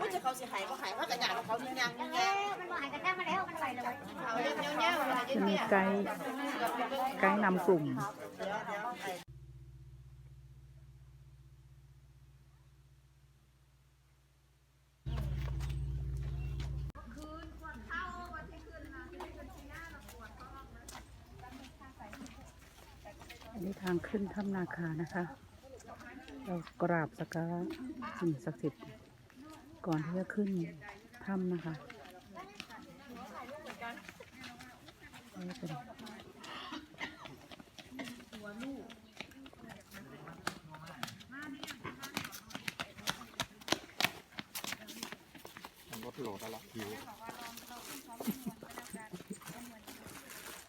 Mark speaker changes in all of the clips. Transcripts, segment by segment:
Speaker 1: ว่าจะเขาสิหายก็หายเพราะแต่อย่างของเขาเนี่ยยังยัง
Speaker 2: มันหายกันได้มาแล้วมันไปเลย
Speaker 1: เขาเงี้ยเงี้ยเวลา
Speaker 3: จะมี
Speaker 1: เงี้ย
Speaker 3: ไกด์ไกด์นำกลุ่มนนี้ทางขึ้นถ้ำนาคานะคะ เรากราบสักการะสิ่งศักดิ์สิทธิ์ก่อนที่จะขึ้นถ้ำนะคะนี่เป็น
Speaker 4: รถโหลดแล้วล่ะหิว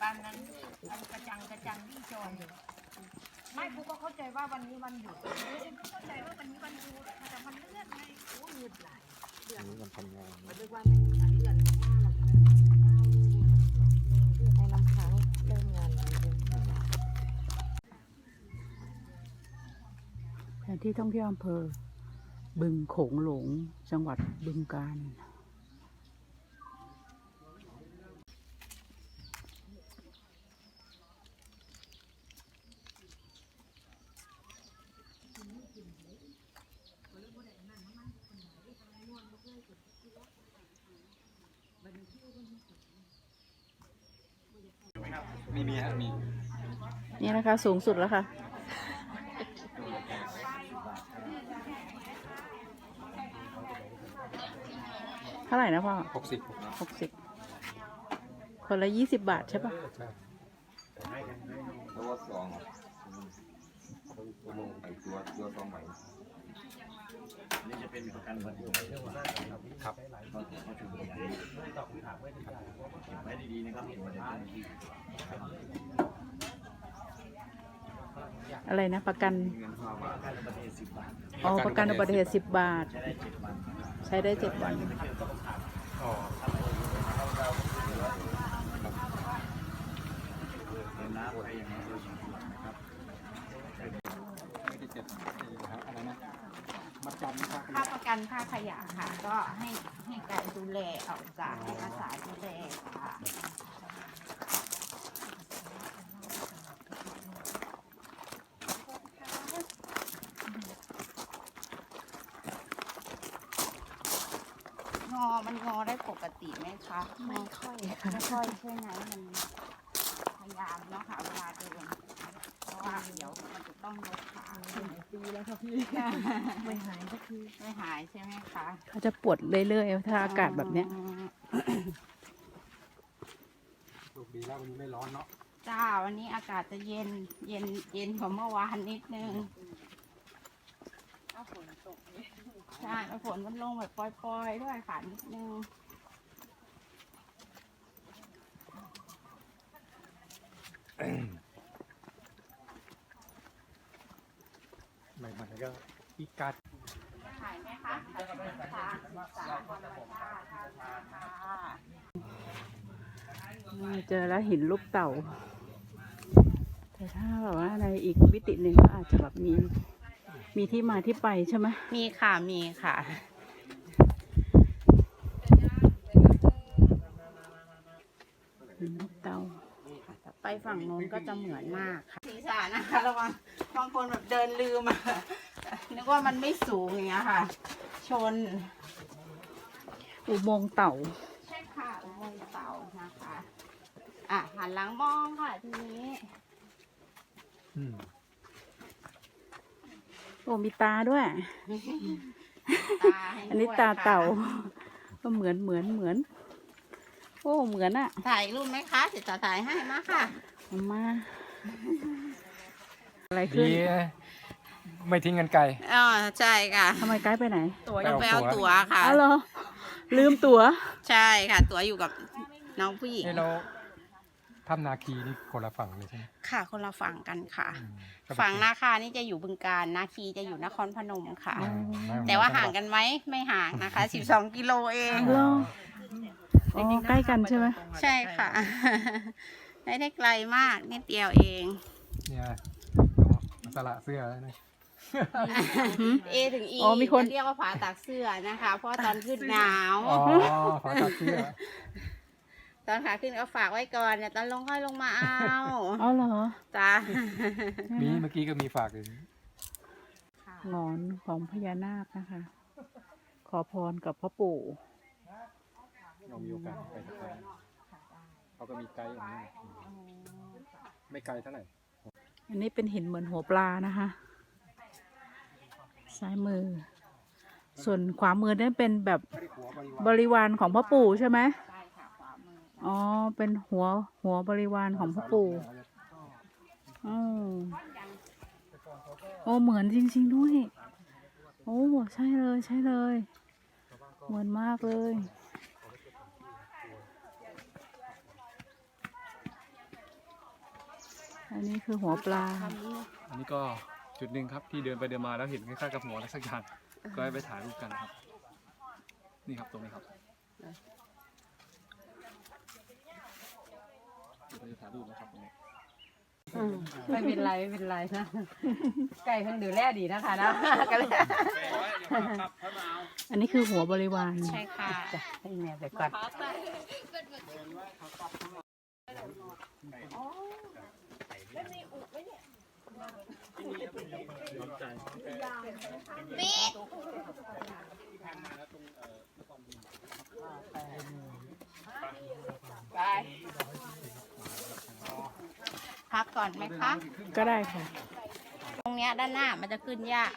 Speaker 2: ปานนั้นอันกระจังกระจังที่จอยอยู่ ไม่กูก็เข้าใจว่าวันนี้วันหยุดเข้าใจว่าวันนี้วันหยุดแต่มันเลื่อนไงโอ้หยุดหลาย
Speaker 4: อันนี้มันทำงาน
Speaker 2: มันเรียกว่ามันอันนี้เลื่อนมากๆไอ้ลำค้างเริ่มงานแผ
Speaker 3: นที่ท่องเที่ยวอำเภอบึงโขงหลง จังหวัดบึงกาฬ นี่นะคะ สูงสุดแล้วค่ะ เท่าไหร่นะพ่อ
Speaker 4: หกสิบ
Speaker 3: หกสิบคนละยี่สิบบาทใช่ปะ
Speaker 4: ใช่
Speaker 5: แล้วว่าสองไอตัวตัวสองใหม่
Speaker 4: ครับ
Speaker 3: อะไรนะประ กัน
Speaker 5: เงินห้าบาท
Speaker 3: อ๋อประกันอุบัติเหตุสิบบาท ใช้ได้เจ็ดวัน
Speaker 4: อ๋อไม่ได้เจ็บนี่นะครับอะไรนะมัดจำนะครับ
Speaker 2: ค่าประกันค่าขยะค่ะ ก็ให้ให้การดูแลเอาจากให้อาสาดูแลค่ะ งอ มันงอได้ ปกติไหมคะ ไม่ค่อยค่ะไม่ค่อยใช่ไหมมันพยายามเนาะค่ะเวลาเดินเพราะว่าเดี๋ยวมันจะต้องลดขาปีแล้วค่ะพี่ไม่หายสักทีไม่หายใช่ไหมคะ
Speaker 3: เขาจะปวดเรื่อยๆถ้าอากาศแบบเนี้ย
Speaker 2: อืม
Speaker 4: ลูกดีแล้ววันนี้ไม่ร้อนเนาะ
Speaker 2: จ้าวันนี้อากาศจะเย็นเย็นเย็นกว่าเมื่อวานนิดนึงใช่แล้วฝนมันลงแบบปล่อยๆด้วยค่ะนิดนึง
Speaker 4: ใหม่ๆก็อีกัด
Speaker 2: ถ่ายไหมคะถ่ายไหมคะสามวันเลยค่ะค่ะ
Speaker 3: อ่าเจอแล้วหินลูกเต่า แต่ถ้าแบบว่าในอีกมิติหนึ่งก็อาจจะแบบมี มีที่มาที่ไปใช่ไหม
Speaker 2: มีค่ะ มีค่ะ
Speaker 3: หินลูกเต่า
Speaker 2: ไปฝั่งโน้นก็จะเหมือนมากค่ะศีรษะนะคะระวังบางคนแบบเดินลืมอะนึกว่ามันไม่สูงอย่างเงี้ยค่ะ ชน
Speaker 3: อุโมงค์เต่า
Speaker 2: ใช่ค่ะอุโมงค์เต่านะคะ อะหันหลังมองค่ะทีนี้
Speaker 4: อืม
Speaker 3: โอ้มีตาด้วย
Speaker 2: ตาให้
Speaker 3: อันนี้
Speaker 2: ด้วย
Speaker 3: ตาเต่า
Speaker 2: ค่ะ
Speaker 3: ก็เหมือนเหมือนเหมือนโอ้เหมือนอะ
Speaker 2: ถ่ายรูปไหมคะเดี๋ยวจะถ่ายให้มาค่ะ
Speaker 3: เอามา อะไรขึ้
Speaker 4: ดี
Speaker 3: น
Speaker 4: ไม่ทิ้งกันไกล
Speaker 2: อ๋อใช่ค่ะ
Speaker 3: ทำไมไกด์ไปไหน
Speaker 2: ตัวยังไปเอาตั๋วค่ะ
Speaker 3: อ้าวเหรอลืมตั๋ว
Speaker 2: ใช่ค่ะ ตั๋วอยู่กับน้องผู้หญิง
Speaker 4: นี่เราถ้ำนาคีนี่คนละฝั่งเลยใช่ไหม
Speaker 2: ค่ะ คนละฝั่งกันค่ะ
Speaker 4: อืมก็ไป
Speaker 2: ฝั่งนาคานี่จะอยู่บึงการ นาคีจะอยู่นครพนมค่ะ
Speaker 4: อืมไม่
Speaker 2: แต่ว่าห่างกันไหมไม่ห่างนะคะ 12 กิโลเอง
Speaker 3: เหรอ อ๋อใกล้กันใช่ไหม
Speaker 2: ใช่ค่ะไม่ได้ไกลมากนิดเดียวเอง
Speaker 4: เนี่ยโอ้สละเสื้อแล้วนะ
Speaker 2: เอถึงอี
Speaker 3: อ๋อมีคน
Speaker 2: จะเรียกว่าผาตากเสื้อนะคะ เพราะตอนขึ้นหนาว
Speaker 4: อ๋อฝาตาเสื้อ
Speaker 2: ตอนขาขึ้นก็ฝากไว้ก่อนเนี่ยตอนลงค่อยลงมาเอา
Speaker 3: อ๋อเหรอ
Speaker 2: จ้า
Speaker 4: มีเมื่อกี้ก็มีฝากอยู่
Speaker 3: หงอนของพญานาคนะคะ ขอพรกับพ่อปู่
Speaker 4: เรามีโอกาสไปสักครั้งเขาก็มีไกด์อย่างนี้ไม่ไกลเท่าไหร่
Speaker 3: อันนี้เป็นหินเหมือนหัวปลานะคะ ซ้ายมือ ส่วนขวามือนั่นเป็นแบบบริวารของพ่อปู่ใช่ไหม
Speaker 2: ใช่ค่ะขวามือ
Speaker 3: อ๋อ เป็นหัวหัวบริวารของพ่อปู่อ๋อโอ้เหมือนจริง ๆด้วย โอ้ใช่เลยใช่เลย เหมือนมากเลย อันนี้คือหัวปลา
Speaker 4: อันนี้ก็จุดหนึ่งครับที่เดินไปเดินมาแล้วเห็นคล้ายๆกับหัวอะไรสักอย่างก็ให้ไปถ่ายรูปกันครับ นี่ครับตรงนี้ครับเดี๋ยวเราจะถ่ายรูปนะครับตรงนี้
Speaker 2: ไม่เป็นไรไม่เป็นไรนะไก่เพิ่งดูแลดีนะคะนะก็เลย
Speaker 3: อันนี้คือหัวบริวาร
Speaker 2: ใช่ค่ะ
Speaker 3: ให้แม่ไปก่อน
Speaker 2: ไปพักก่อนไหมคะ
Speaker 3: ก็ได้ค่ะ
Speaker 2: ตรงเนี้ยด้านหน้ามันจะขึ้นยาก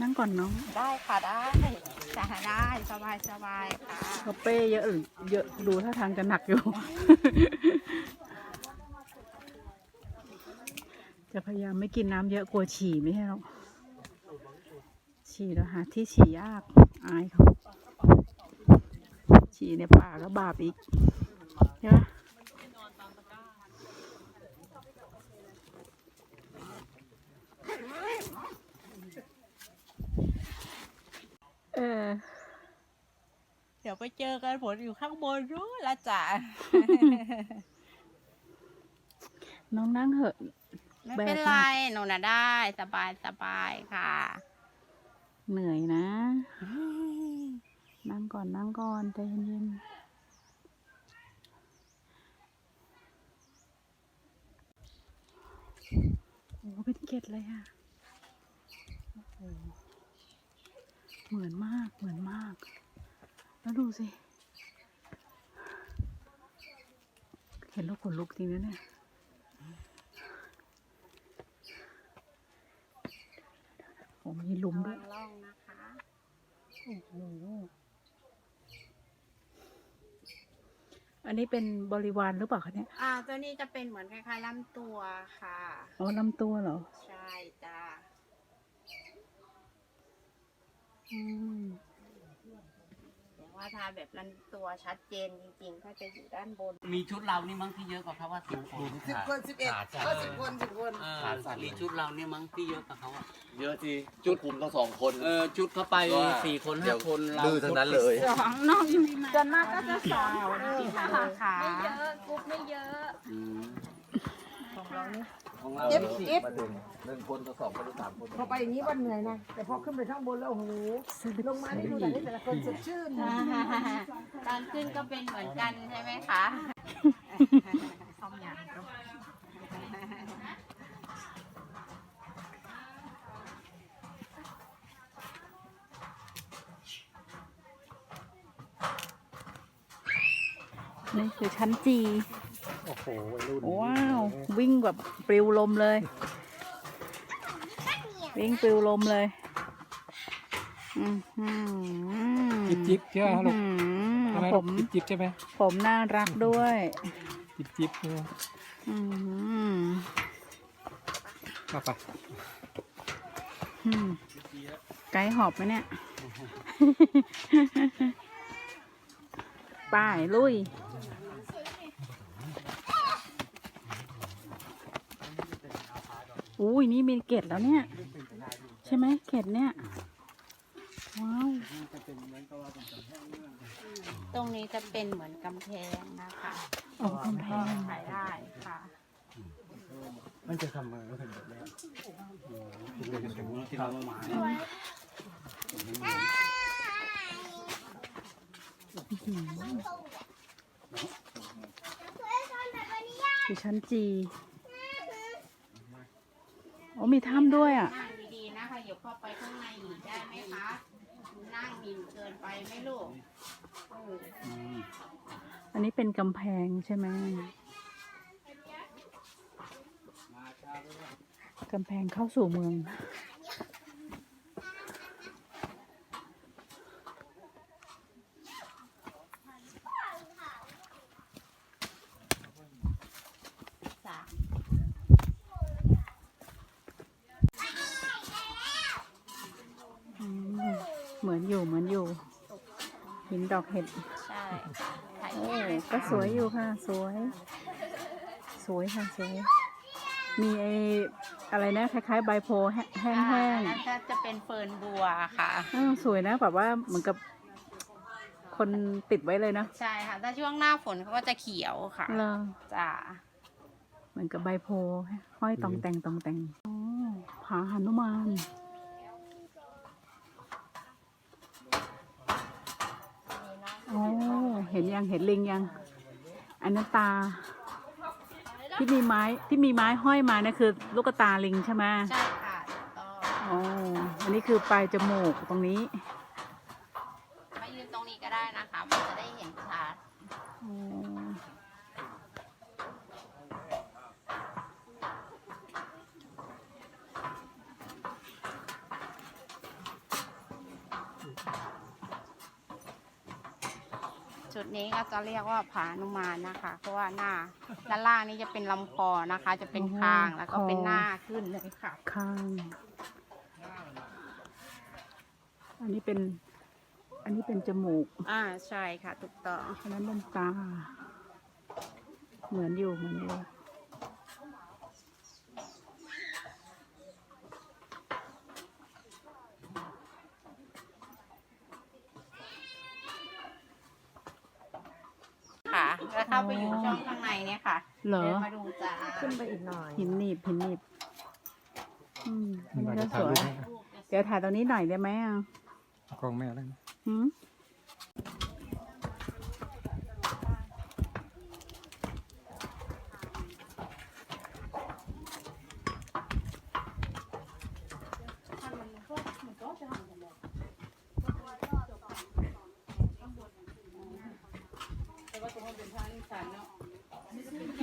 Speaker 3: นั่งก่อนน้อง
Speaker 2: ได้ค่ะได้ จ้าได้สบายสบายค่ะ
Speaker 3: กระเป้เยอะหรือเยอะดูท่าทางจะหนักอยู่ จะพยายามไม่กินน้ำเยอะกลัวฉี่ไม่ใช่หรอกฉี่แล้วหาที่ฉี่ยากอายเขาฉี่ในป่าก็บาปอีกใช่ไหมเออ
Speaker 2: เดี๋ยวไปเจอกันผลอยู่ข้างบนรู้ละจ้ะ
Speaker 3: น้องนั่งเหอะ
Speaker 2: ไม่เป็นไรหนูน่ะได้ สบายสบายค่ะ
Speaker 3: เหนื่อยนะ นั่งก่อนนั่งก่อนใจเย็นๆโอ้เป็นเกล็ดเลยอะโอ้โห เหมือนมากเหมือนมาก แล้วดูสิ เห็นแล้วขนลุกจริงนะเนี่ยโอ้มีหลุมด้วย
Speaker 2: ล่องนะคะ
Speaker 3: โอ้โหอันนี้เป็นบริวารหรือเปล่าคะเนี่ย
Speaker 2: อ่า ตัวนี้จะเป็นเหมือนคล้ายๆลำตัวค่ะ
Speaker 3: อ๋อลำตัวเหรอ
Speaker 2: ใช่จ้า
Speaker 3: อืม
Speaker 2: แต่ว่าถ้าแบบลำตัวชัดเจนจริงๆ ก็จะอยู่ด้านบน
Speaker 6: มีชุดเรานี่มั้งที่เยอะกว่าเขาว่าสิบคน
Speaker 1: สิบคนสิบเอ็ดก็สิบคนสิบคน
Speaker 6: เออมีชุดเรานี่มั้งที่เยอะกว่าเขาอะ
Speaker 5: เยอะทีจุดคุมทั้งสองคน
Speaker 6: เออชุดเขาไป
Speaker 5: ว่า
Speaker 6: สี่คน
Speaker 5: เดี๋
Speaker 6: ห้า
Speaker 5: ยว
Speaker 6: คนเรา
Speaker 5: ดื้อทั้งนั้นเลย
Speaker 2: สองน้องยังไม่มาจนมากก็จะสองค่ะ
Speaker 6: อืม
Speaker 2: ของเรานี่
Speaker 6: ของเรา
Speaker 1: เอฟ
Speaker 6: สิ
Speaker 1: เอฟ
Speaker 5: มาถึงหนึ่งคนต่อสองคนหรือสามคน
Speaker 1: พอไปอย่างนี้วันเหนื่อยนะ แต่พอขึ้นไปข้างบนแล้วโอ้โหลงมาได้ดูแต่นี่แต่ละคนสดชื่น
Speaker 2: ตอนขึ้นก็เป็นเหมือนกันใช่ไหมคะซ้อมอย่างก็
Speaker 3: นี่คือชั้นจี
Speaker 4: โอ้โหวัยรุ่น
Speaker 3: ว้าว วิ่งแบบปลิวลมเลย วิ่งปลิวลมเลยอือหือ
Speaker 4: จิ๊บจิ๊บใช่ไหมลูก
Speaker 3: อื้อหือ
Speaker 4: ใช่ไหม
Speaker 3: ผ
Speaker 4: ลูก
Speaker 3: ม
Speaker 4: จิ๊บจิ๊บใช่ไหม
Speaker 3: ผมน่ารักด้วย
Speaker 4: จิ๊บจิ๊บใช่ไหม
Speaker 3: อือหือ
Speaker 4: มาไป
Speaker 3: อืมไกด์หอบไหมเนี่ยป้ายลุย อุ้ยนี่มีเกล็ดแล้วเนี่ย ใช่ไหมเกล็ดเนี่ย ว้าว
Speaker 2: ตรงนี้จะเป็นเหมือนกำแพงนะคะ
Speaker 3: ออกกำแพง
Speaker 2: ขายได้ค่ะ
Speaker 4: มันจะทำมาก็ถึงแบบนี้
Speaker 6: ที่เรามาหมา
Speaker 3: อยู่ชั้นจีโอ้ มีถ้ำด้วยอะ
Speaker 2: นั่งดีๆนะคะอย่าเข้าไปข้างในอีกได้ไหมคะ นั่งมินเกินไปไหมลูกเออ
Speaker 3: อันนี้เป็นกำแพงใช่ไหมกำแพงเข้าสู่เมือง
Speaker 2: สาม
Speaker 3: อืมเหมื อนอยู่เหมือนอยู่หินดอกเห็ด
Speaker 2: ใช่ถ่าย
Speaker 3: โอ้ก็สวยอยู่ค่ะ สวย สวยค่ะสวยมีไออะไรนะคล้ายๆใบโพแห้ง
Speaker 2: อ่า
Speaker 3: แห้ง
Speaker 2: อันนั้นก็จะเป็นเฟิร์นบัวค่ะ
Speaker 3: ๆอ้าวสวยนะแบบว่าเหมือนกับ คนติดไว้เลยเนอะ
Speaker 2: ใช่ค่ะ ถ้าช่วงหน้าฝนเขาก็จะเขียวค่ะ
Speaker 3: เลอ
Speaker 2: จ้า
Speaker 3: เหมือนกับใบโพห้อยตองแต่งตองแต่งอ๋อผาหนุมานโอ้เห็นยังเห็นลิงยัง อันนั้นตา ที่มีไม้ที่มีไม้ห้อยมานะคือ ลูกตาลิงใช่ไหม
Speaker 2: ใช่ค่ะถูกต้อง
Speaker 3: อ๋ออันนี้คือปลายจมูกตรงนี้
Speaker 2: มายืนตรงนี้ก็ได้นะคะ มันจะได้เห็นชัด
Speaker 3: อ๋อ
Speaker 2: จุดนี้ก็จะเรียกว่าผานุมานนะคะ เพราะว่าหน้าด้านล่างนี้จะเป็นลำคอนะคะ จะเป็นคางแล้วก็เป็นหน้าขึ้นเลยค่ะ
Speaker 3: ข้าง อันนี้เป็น อันนี้เป็นจมูก
Speaker 2: อ่าใช่ค่ะถูกต้อง
Speaker 3: อันนั้นเป็นตา เหมือนอยู่เหมือนอยู่
Speaker 2: ค่ะ แล้ว เข้าไปอยู่ช่องข้างในเนี่ยค่ะ
Speaker 3: เหรอ
Speaker 2: เดินมาดูจ้า
Speaker 1: ขึ้นไปอีกหน่อย
Speaker 3: หินหนีบหินหนีบอืมอันนี้ก็สวยเดี๋ยวถ่ายตรงนี้หน่อยได้ไหมอะ
Speaker 4: กล้องแม่แล้ว
Speaker 3: หืม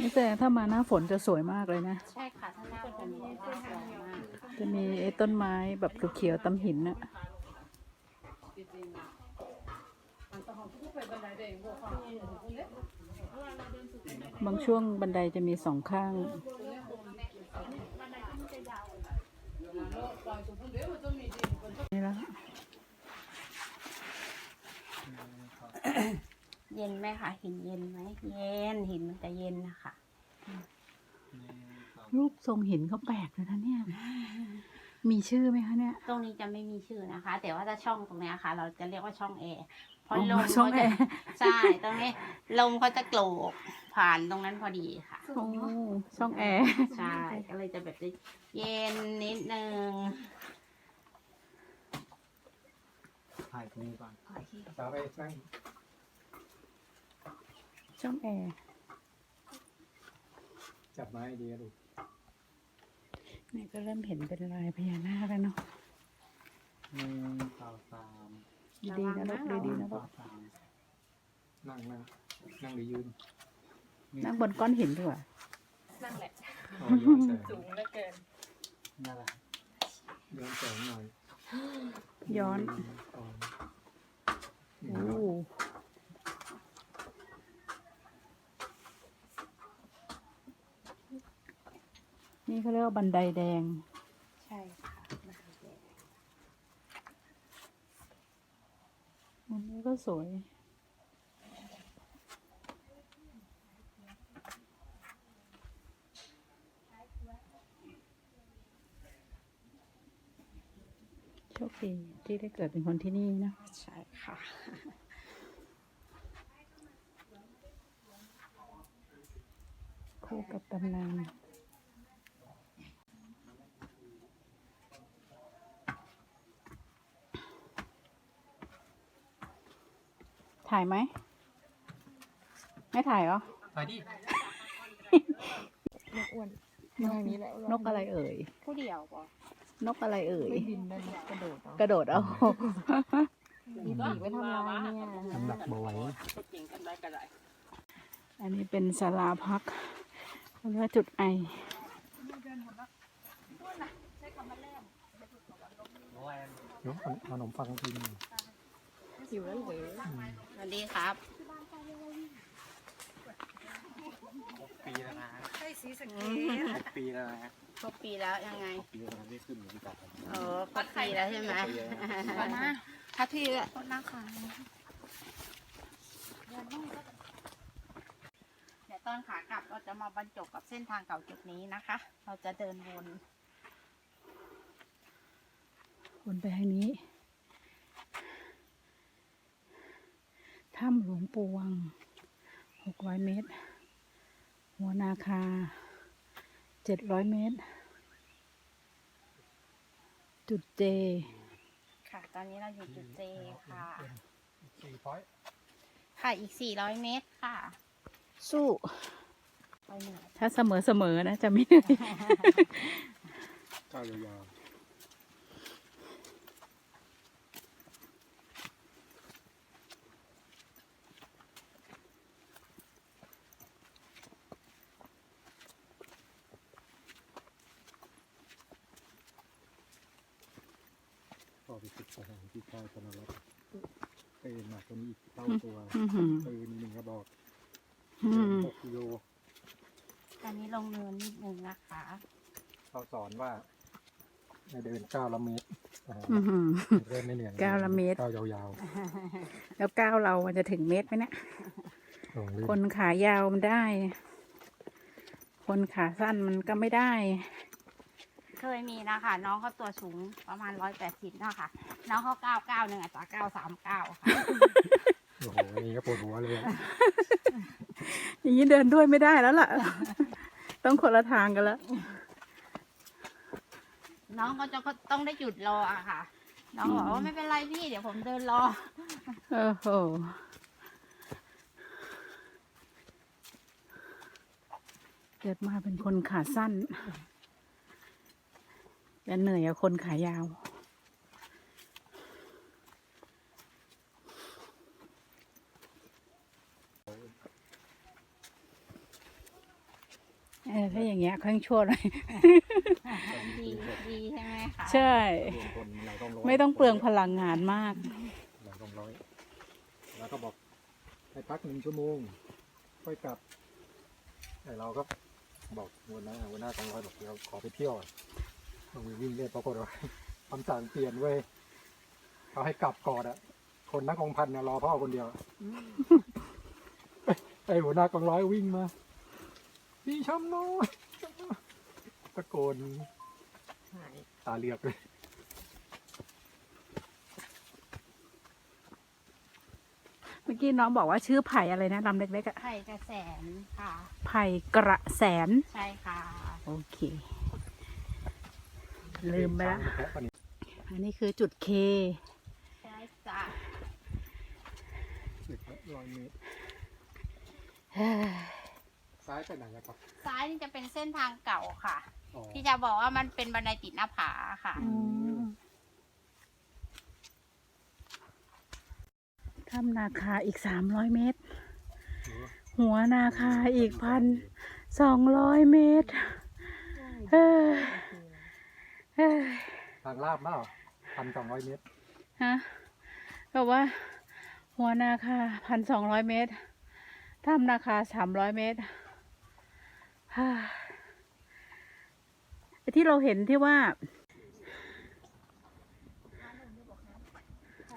Speaker 3: นี่แต่ถ้ามาหน้าฝนจะสวยมากเลยนะ
Speaker 2: ใช่ค่ะท่าหน้าฝนบอกว่าสวยมาก
Speaker 3: จะมีไอ้ต้นไม้แบบเขียวๆตำหินน่ะบางช่วงบันไดจะมีสองข้าง นี่ละ
Speaker 2: เย็นไหมคะหินเย็นไหมเย็นหินมันจะเย็นนะคะ
Speaker 3: รูปทรงหินเขาแปลกเลยนะเนี่ย มีชื่อไหมคะเนี่ย
Speaker 2: ตรงนี้จะไม่มีชื่อนะคะ แต่ว่าถ้าช่องตรงเนี้ยค่ะ เราจะเรียกว่าช่องแอร์เพราะ
Speaker 3: อ๋อ
Speaker 2: ลม
Speaker 3: ช่อง
Speaker 2: เขาจะ
Speaker 3: แอร์
Speaker 2: ใช่ตรงนี้ลมเขาจะโกรกผ่านตรงนั้นพอดีค่ะ
Speaker 3: โอ้ช่องแอร์
Speaker 2: ใช่ก็เลยจะแบบเย็นนิดนึง
Speaker 4: ถ่ายตรงนี้ก่อนสาวไปนั่ง
Speaker 3: ช่องแอร์
Speaker 4: จับไม้ดีลูก
Speaker 3: นี่ก็เริ่มเห็นเป็นลายพญานาคแล้วเนาะ
Speaker 4: หนึ่งสองสาม
Speaker 3: ดีๆนะลูกดีๆนะลูก
Speaker 4: สามนั่งนั่งนั่งหรือยืน
Speaker 3: นั่งบนก้อนหินดีกว่า
Speaker 2: นั่นแหละ
Speaker 4: อ๋อย้อนแสง
Speaker 2: สูงเหลือเกิน
Speaker 4: นั่นแหละย้อนแสงหน่อย
Speaker 3: ย้อน
Speaker 4: หงสอง
Speaker 3: โอ้ นี่เขาเรียกว่าบันไดแดง
Speaker 2: ใช่ค่ะ
Speaker 3: อันนี้ก็สวย โชคดีที่ได้เกิดเป็นคนที่นี่นะ
Speaker 2: ใช่ค่ะ
Speaker 3: คู่กับตำนาน ถ่ายไหม ไม่ถ่ายเหรอ
Speaker 7: ไปดิ
Speaker 1: นกอ้วนมาทางนี้แหละ
Speaker 3: นกอะไรเอ่ย
Speaker 2: ผู้เดียวป่ะ
Speaker 3: นกอะไรเอ่ย
Speaker 1: ไม่บินได้นะกระโดดเอา
Speaker 3: กระโดดเอา
Speaker 1: มีปีกไว้ทำลายเนี่ย
Speaker 4: น้ำหนักเบาไหว
Speaker 3: อันนี้เป็นศาลาพักเรียกว่าจุดไอ
Speaker 4: เดี๋ยวเอาขนมปังกิน
Speaker 1: หิวแล้วเหรอ
Speaker 2: สวัสดีครับ
Speaker 4: ปีแล้วนะ
Speaker 1: ใช่สีสเกต
Speaker 4: ปีแล้วนะ
Speaker 2: ครบปีแล้วยังไง
Speaker 4: ปีแล้วไม่ขึ้นเหมือนกัน
Speaker 2: เออครบปีแล้วใช่ไหมถ้าพี่ก็นะคะเดี๋ยวตอนขากลับเราจะมาบรรจบกับเส้นทางเก่าจุดนี้นะคะ เราจะเดินวน
Speaker 3: วนไปทางนี้ ถ้ำหลวงปู่วังหกร้อยเมตร หัวนาคาเจ็ดร้อยเมตร จุดเจ
Speaker 2: ค่ะ ตอนนี้เราอยู่จุดเจค่ะ
Speaker 4: สี่พอย
Speaker 2: ค่ะ อีก400เมตรค่ะ
Speaker 3: สู้
Speaker 2: ไปเหนื่อย
Speaker 3: ถ้าเสมอเสมอๆนะจะไม่เหนื่อย
Speaker 4: ก้าวยาวก็ไปศึกษาที่ใต้ธนรัตน์เป็นหนักกว่านี้อีกเท่า ตัว
Speaker 3: อื้อหือ
Speaker 4: ปืนหนึ่งกระบอก
Speaker 3: อืม
Speaker 4: หกกิโล
Speaker 2: ตอนนี้ลงเนินนิดนึงนะคะ
Speaker 4: เขาสอนว่าให้เดินเก้าละเมตรอ่า
Speaker 3: อื้อหือ
Speaker 4: เดินไม่เหนื่อย
Speaker 3: เก้าละเมตร
Speaker 4: เก้ายาว
Speaker 3: แล้วก้าวเรามันจะถึงเมตรไหมเนะ
Speaker 4: ๆลงลื่น
Speaker 3: คนขายาวมันได้ คนขาสั้นมันก็ไม่ได้
Speaker 2: เคยมีนะคะ น้องเขาตัวสูงประมาณ180เนาะค่ะ น้องเขา99หนึ่งอัตรา939ค่ะ
Speaker 4: โอ้โหอันนี้ก็ปวดหัวเลยอะ
Speaker 3: อย่างนี้เดินด้วยไม่ได้แล้วล่ะ ต้องคนละทางกันแล้ว
Speaker 2: น้องก็จะต้องได้หยุดรออะค่ะ น้องบอกว่าไม่เป็นไรพี่เดี๋ยวผมเดินรอ
Speaker 3: โอ้โหเกิดมาเป็นคนขาสั้นจะเหนื่อยกับคนขายาว เออ ถ้าอย่างเงี้ยค่อยชั่วหน่อย
Speaker 2: ดีดีใช่ไหมคะ
Speaker 3: ใช่
Speaker 4: รวมคนหลายกองร้อย
Speaker 3: ไม่ต้องเปลืองพลังงานมาก
Speaker 4: หลายกองร้อย แล้วก็บอกให้พักหนึ่งชั่วโมง ค่อยกลับแต่เราก็บอกวันหน้าวันหน้ากองร้อยบอกเดี๋ยวขอไปเที่ยวอะต้องมีวิ่งเล่นปรากฏว่าคำสั่งเปลี่ยนเว้ยเขาให้กลับก่อนอะคนนักกองพันเนี่ยรอพ่อคนเดียวไอ้หัวหน้ากองร้อยวิ่งมา พี่ช้ำน้อยตะโกน
Speaker 1: หาย
Speaker 4: ตาเหลือกเลย
Speaker 3: เมื่อกี้น้องบอกว่าชื่อไผ่อะไรนะลำเล็กๆอะ
Speaker 2: ไข่กระแสนค่ะ
Speaker 3: ไผ่กระแสน
Speaker 2: ใช่ค่ะ
Speaker 3: โอเค ลืมไปละ
Speaker 4: แพะปะเนี่ย
Speaker 3: อันนี้คือจุดเค
Speaker 2: ใช่จ้ะ
Speaker 4: สิบร้อยเมตรซ้าย ไปไหนอะครับ
Speaker 2: ซ้ายนี่จะเป็นเส้นทางเก่าค่ะ
Speaker 4: อ๋อ
Speaker 2: ที่จะบอกว่ามันเป็นบันไดติดหน้าผาค่ะ
Speaker 3: ถ้ำนาคาอีกสามร้อยเมตรหัวนาคาอีกพันสองร้อยเมตรเอ้ยเอ้ย
Speaker 4: ทางลาบเปล่าพันสองร้อยเมตร
Speaker 3: ฮะบอกว่า หัวนาคาพันสองร้อยเมตรถ้ำนาคาสามร้อยเมตรฮ่าไอ้ ที่เราเห็นที่ว่า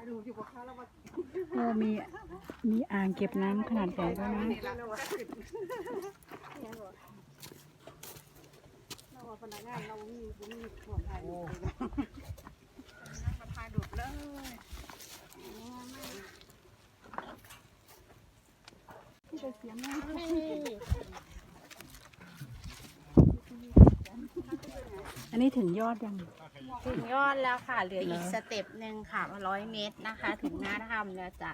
Speaker 1: ดูอยู่บนข้าวแล้วว่า
Speaker 3: เออมีมีอ่างเก็บน้ำขนาดใหญ่ด้วยนะ
Speaker 1: เราว่าเราว่าพนักงานเรามีมีส่วนถ่ายรูปเลยนะมาถ่ายรูปเลยที่ไปเสียงนะ
Speaker 3: อันนี้ถึงยอดยัง
Speaker 2: ถึงยอดแล้วค่ะ เหลืออีกสเต็ปหนึ่งค่ะร้อยเมตรนะคะ ถึงหน้าถ้ำแล้วจ้ะ